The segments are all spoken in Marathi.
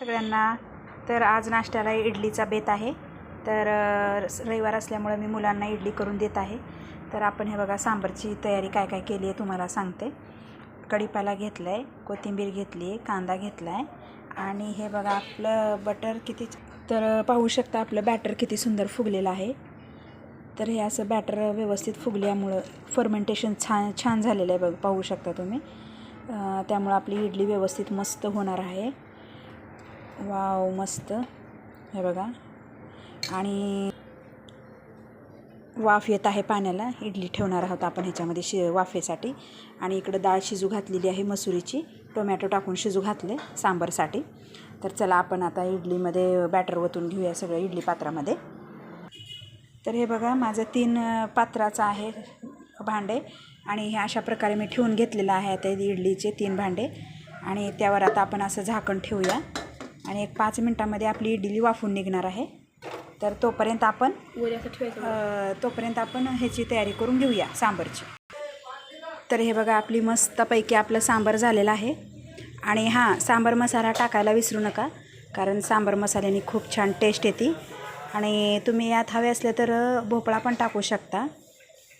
सगळ्यांना. तर आज नाश्त्याला इडलीचा बेत आहे. तर रविवार असल्यामुळं मी मुलांना इडली करून देत आहे. तर आपण हे बघा सांबारची तयारी काय काय केली आहे तुम्हाला सांगते. कढीपाला घेतला आहे कोथिंबीर घेतली आहे कांदा घेतला आहे आणि हे बघा आपलं बटर किती तर पाहू शकता आपलं बॅटर किती सुंदर फुगलेलं आहे. तर हे असं बॅटर व्यवस्थित फुगल्यामुळं फर्मेंटेशन छान छान झालेलं आहे बघ पाहू शकता तुम्ही. त्यामुळं आपली इडली व्यवस्थित मस्त होणार आहे. वाव मस्त. हे बघा. आणि वाफ येत आहे पाण्याला. इडली ठेवणार आहोत आपण ह्याच्यामध्ये शि वाफेसाठी. आणि इकडं डाळ शिजू घातलेली आहे मसुरीची. टोमॅटो टाकून शिजू घातले सांबारसाठी. तर चला आपण आता इडलीमध्ये बॅटर ओतून घेऊया सगळं इडली पात्रामध्ये. तर हे बघा माझं तीन पात्राचं आहे भांडे. आणि हे अशा प्रकारे मी ठेवून घेतलेलं आहे आता इडलीचे तीन भांडे. आणि त्यावर आता आपण असं झाकण ठेवूया. आणि एक पाच मिनटामध्ये आपली इडली वाफून निघणार आहे. तर तोपर्यंत आपण तोपर्यंत आपण ह्याची तयारी करून घेऊया सांबारची. तर हे बघा आपली मस्तपैकी आपलं सांबार झालेलं आहे. आणि हां सांबार मसाला टाकायला विसरू नका कारण सांबार मसाल्याने खूप छान टेस्ट येते. आणि तुम्ही यात हवे असले तर भोपळा पण टाकू शकता.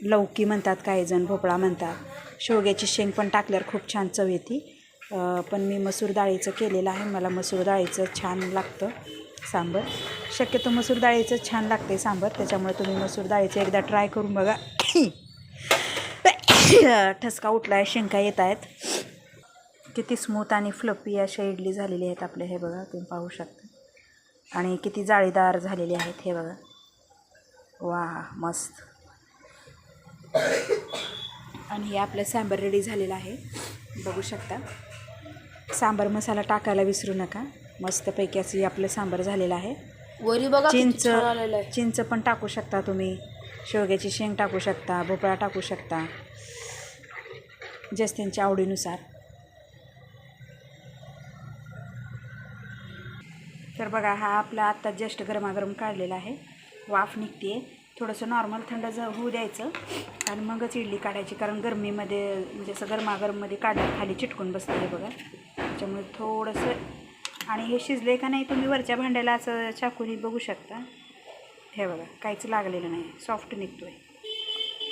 लौकी म्हणतात काही जण भोपळा म्हणतात. शेवग्याची शेंग पण टाकल्यावर खूप छान चव येते. पण मी मसूर डाळीचं केलेलं आहे. मला मसूर डाळीचं छान लागतं सांबर. शक्यतो मसूर डाळीचं छान लागते सांबर. त्याच्यामुळे तुम्ही मसूर डाळीचं एकदा ट्राय करून बघा. ठसका उठला आहे शेंका येत आहेत. किती स्मूथ आणि फ्लपी अशा इडली झालेली आहेत आपले हे बघा तुम्ही पाहू शकता. आणि किती जाळीदार झालेले आहेत हे बघा. वा मस्त. आणि हे आपलं सांबर रेडी झालेलं आहे. बघू शकता. सांबार मसाला टाकायला विसरू नका. मस्तपैकी असं आपलं सांबार झालेलं आहे. वरी बघा किती चिंच छान आलेलं आहे. चिंच पण टाकू शकता तुम्ही. शेवग्याची शेंग टाकू शकता भोपळा टाकू शकता. जस त्यांच्या आवडीनुसार. तर बघा हा आपला आत्ता जस्ट गरमागरम काढलेला आहे. वाफ निघते थोडंसं नॉर्मल थंड ज होऊ द्यायचं आणि मगच इडली काढायची. कारण गरमीमध्ये म्हणजे असं गरमागरममध्ये काढल्या खाली चिटकून बसतं आहे बघा. त्याच्यामुळे थोडंसं आणि हे शिजले का नाही तुम्ही वरच्या भांड्याला असं चाकूनी बघू शकता. हे बघा काहीच लागलेलं नाही. सॉफ्ट निघतो आहे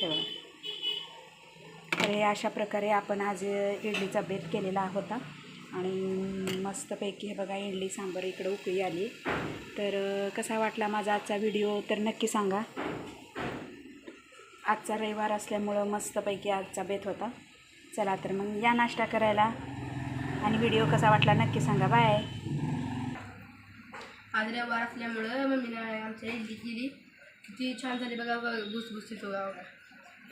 हे बघा. तर हे अशा प्रकारे आपण आज इडलीचा बेत केलेला होता. आणि मस्तपैकी हे बघा इडली सांबर इकडं उकळी आली. तर कसा वाटला माझा आजचा व्हिडिओ? तर नक्की सांगा. आजचा रविवार असल्यामुळं मस्तपैकी आजचा बेत होता. चला तर मग या नाश्ता करायला. आणि व्हिडिओ कसा वाटला नक्की सांगा. बाय. आज रविवार असल्यामुळं मम्मीनं आमच्या इडली केली. किती छान झाली बघा भुसभुशीत बघा.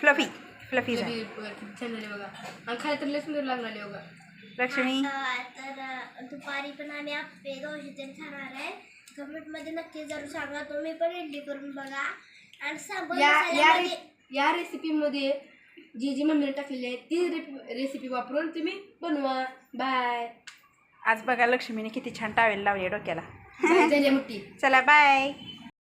फ्लफी फ्लफी किती किती छान झाली बघा. आणि खायला तर लय सुंदर लागलेली बघा. लक्ष्मी. तर दुपारी पण आम्ही आपले दोषी ते खाणार आहे. कमेंटमध्ये नक्की जरूर सांगा. तुम्ही पण इडली करून बघा. आणि सांबर या या मसाल्यामध्ये- रे- या रेसिपीमध्ये जी जी मम्मीने टाकलेली आहे ती रेसिपी वापरून तुम्ही बनवा. बाय आज बघा लक्ष्मीने किती छान टावेल लावली डोक्याला. मोठी चला बाय